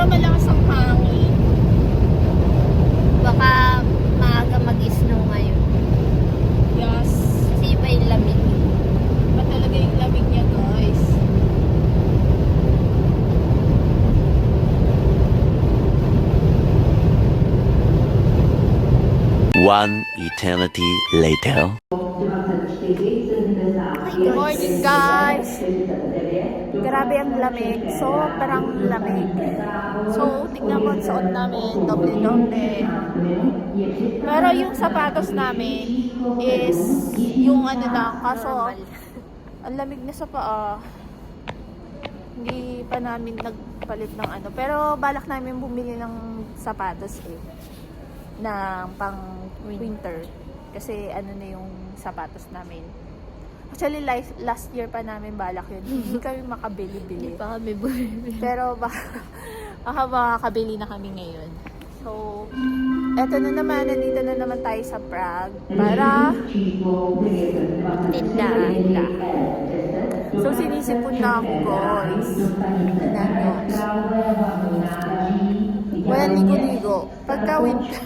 Pero malakas ang hangin. Baka maaga mag-snow ngayon. Yes. Kasi iba yung lamig. Iba talaga yung lamig niya, guys. One eternity later. Good morning, guys! Grabe ang lamig. Sobrang lamig. So, tignan mo ang suot namin. Doble-doble. Pero yung sapatos namin is yung ano lang. Kaso, ang lamig na sa paa. Hindi pa namin nagpalit ng ano. Pero balak namin bumili ng sapatos eh. Na pang winter. Kasi ano na yung sapatos namin. Actually, last, last year pa namin balak yun. Hindi kami makabili-bili. pa kami bumibili. Pero baka, baka makakabili na kami ngayon. So, eto na naman, nandito na naman tayo sa Prague para Tindahan. tindahan. So, sinisipon na ako, guys. Tingnan nyo. Walang ligo-ligo. Pagka winter,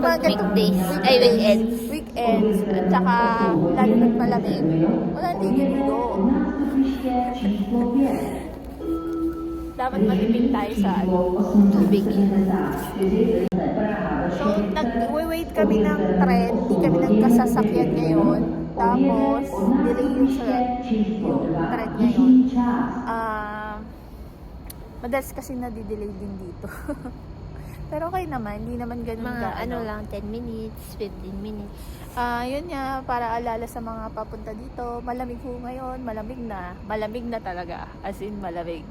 pag Weekdays. Ay, weekends. Weekends, at saka lalo na't malamig, walang ligo-ligo. Dapat matipid tayo sa ano, Tubig. So, nag-wait kami ng tren. Hindi kami nagkasasakyan ngayon. Tapos, delay yung sa yung tren ngayon. Ah, madalas kasi nadidelay din dito. Pero okay naman, hindi naman ganun Mga ka, ano lang, 10 minutes, 15 minutes. Ah, yun nga, para alala sa mga papunta dito, malamig ho ngayon, malamig na. Malamig na talaga, as in malamig.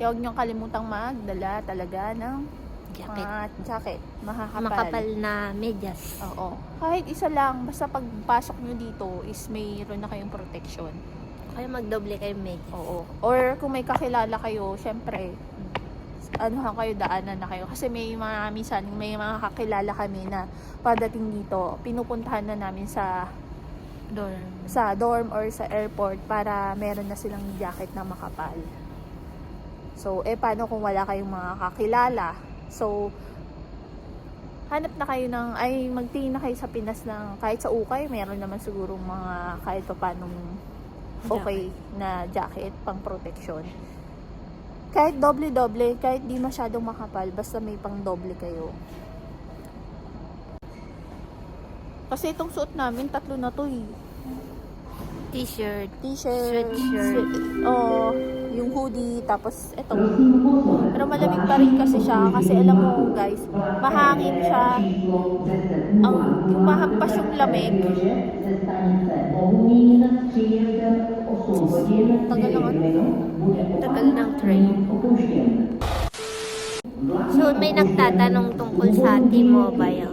Kaya huwag niyong kalimutang magdala talaga ng Jacket. mga jacket. Mahakapal. Makapal na medyas. Oo. Kahit isa lang, basta pagpasok nyo dito is mayroon na kayong protection. Kaya magdoble kayo medyas. Oo. Or kung may kakilala kayo, syempre, ano ha kayo, daanan na kayo. Kasi may mga, minsan, may mga kakilala kami na padating dito, pinupuntahan na namin sa Dorm. sa dorm or sa airport para meron na silang jacket na makapal. So, eh, paano kung wala kayong mga kakilala? So, hanap na kayo ng, ay, magtingin na kayo sa Pinas ng, kahit sa ukay, meron naman siguro mga kahit pa paano okay na jacket pang protection. Kahit doble-doble, kahit di masyadong makapal, basta may pang doble kayo. Kasi itong suot namin, tatlo na to eh. T-shirt. T-shirt, Sweatshirt. swe- oh, yung hoodie, tapos ito. Pero malamig pa rin kasi siya, kasi alam mo guys, mahangin siya. Ang, yung mahampas yung lamig. Tagal lang ano. Tagal ng train. So, may nagtatanong tungkol sa T-Mobile.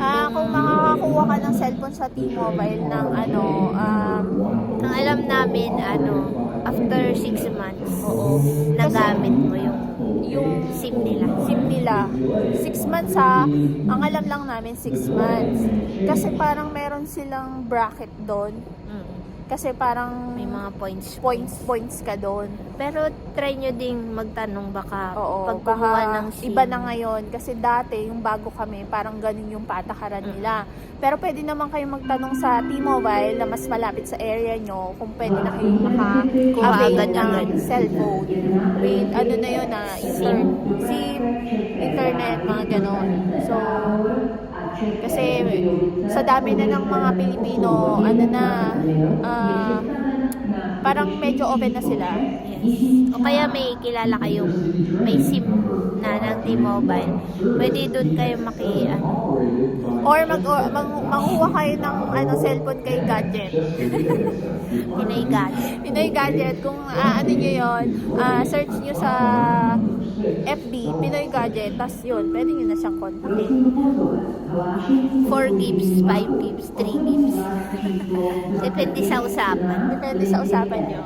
Ah, kung makakakuha ka ng cellphone sa T-Mobile ng ano, um, Ang alam namin, ano, after 6 months, oo, nagamit mo yung yung SIM nila. SIM nila. Six months ha. Ang alam lang namin six months. Kasi parang meron silang bracket doon. Mm. Kasi parang May mga points. points points ka doon. Pero try nyo ding magtanong baka Oo, pag kumuha baka ng SIM. iba na ngayon. Kasi dati, yung bago kami, parang ganun yung patakaran nila. Pero pwede naman kayo magtanong sa T-Mobile na mas malapit sa area nyo kung pwede na kayong Kuha maka-avail ng agad-agad. cellphone with ano na yun na inter SIM, internet, mga ganon. So, kasi sa dami na ng mga Pilipino, ano na, ah, parang medyo open na sila. Yes. O kaya may kilala kayong may SIM na ng T-Mobile. Pwede doon kayo maki, ano, Or mag, or, mang, manguha kayo ng ano, cellphone kay Gadget. Pinoy Gadget. Pinoy Gadget, kung ah, ano nyo yun, ah, search nyo sa FB, Pinoy Gadget, tas yun, pwede nyo na siyang kontakin. 4 gigs, 5 gigs, 3 gigs. Depende sa usapan. Depende sa usapan nyo.